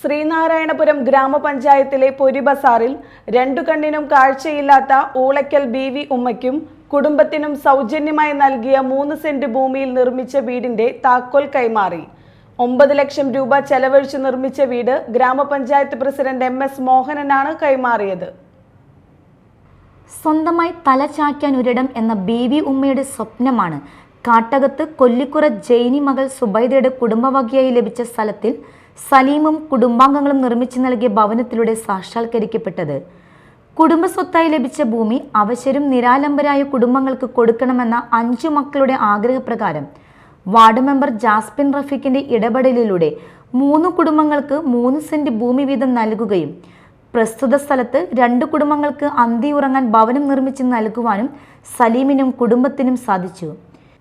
ശ്രീനാരായണപുരം ഗ്രാമപഞ്ചായത്തിലെ പൊരിബസാറിൽ രണ്ടു കണ്ണിനും കാഴ്ചയില്ലാത്ത ഊളയ്ക്കൽ ബി വി ഉമ്മയ്ക്കും കുടുംബത്തിനും സൗജന്യമായി നൽകിയ മൂന്ന് സെന്റ് ഭൂമിയിൽ നിർമ്മിച്ച വീടിന്റെ താക്കോൽ കൈമാറി. ഒമ്പത് ലക്ഷം രൂപ ചെലവഴിച്ച് നിർമ്മിച്ച വീട് ഗ്രാമപഞ്ചായത്ത് പ്രസിഡന്റ് എം എസ് മോഹനനാണ് കൈമാറിയത്. സ്വന്തമായി തല ചായ്ക്കാൻ ഒരിടം എന്ന ബേബി ഉമ്മയുടെ സ്വപ്നമാണ്. കാട്ടകത്ത് കൊല്ലിക്കുറ ജൈനി മകൾ സുബൈദയുടെ കുടുംബവകയായി ലഭിച്ച സ്ഥലത്തിൽ സലീമും കുടുംബാംഗങ്ങളും നിർമ്മിച്ചു നൽകിയ ഭവനത്തിലൂടെ സാക്ഷാത്കരിക്കപ്പെട്ടത്. കുടുംബസ്വത്തായി ലഭിച്ച ഭൂമി അവശരും നിരാലംബരായ കുടുംബങ്ങൾക്ക് കൊടുക്കണമെന്ന അഞ്ചു മക്കളുടെ ആഗ്രഹപ്രകാരം വാർഡ് മെമ്പർ ജാസ്പിൻ റഫീഖിന്റെ ഇടപെടലിലൂടെ മൂന്ന് കുടുംബങ്ങൾക്ക് മൂന്ന് സെന്റ് ഭൂമി വീതം നൽകുകയും പ്രസ്തുത സ്ഥലത്ത് രണ്ട് കുടുംബങ്ങൾക്ക് അന്തി ഉറങ്ങാൻ ഭവനം നിർമ്മിച്ച് നൽകുവാനും സലീമിനും കുടുംബത്തിനും സാധിച്ചു.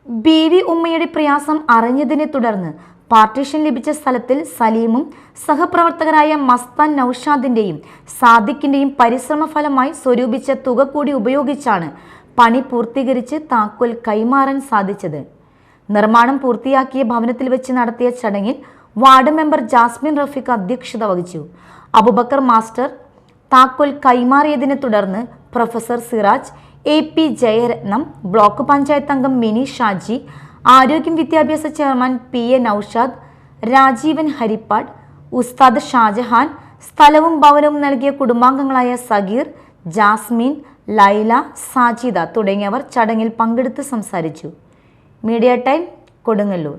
ബി ഉമ്മയുടെ പ്രയാസം അറിഞ്ഞതിനെ തുടർന്ന് പാർട്ടീഷൻ ലഭിച്ച സ്ഥലത്തിൽ സലീമും സഹപ്രവർത്തകരായ മസ്താൻ നൌഷാദിന്റെയും സാദിഖിന്റെയും പരിശ്രമ ഫലമായി സ്വരൂപിച്ച തുക കൂടി ഉപയോഗിച്ചാണ് പണി പൂർത്തീകരിച്ച് താക്കോൽ കൈമാറാൻ സാധിച്ചത്. നിർമ്മാണം പൂർത്തിയാക്കിയ ഭവനത്തിൽ വെച്ച് നടത്തിയ ചടങ്ങിൽ വാർഡ് മെമ്പർ ജാസ്മിൻ റഫീഖ് അധ്യക്ഷത വഹിച്ചു. അബുബക്കർ മാസ്റ്റർ താക്കോൽ കൈമാറിയതിനെ തുടർന്ന് professor Siraj A P Jayaratnam block panchayat അംഗം മിനി ഷാജി ആരോഗ്യം വിദ്യാഭ്യാസ chairman P A Naushad Rajeevan Harippad ഉസ്താദ് ഷാജഹാൻ സ്ഥലവും ഭവനവും നൽകിയ കുടുംബാംഗങ്ങളായ സഗീർ ജാസ്മിൻ ലൈല സാജിദ തുടങ്ങിയവർ ചടങ്ങിൽ പങ്കെടുത്ത് സംസാരിച്ചു. Media time Kodungallur.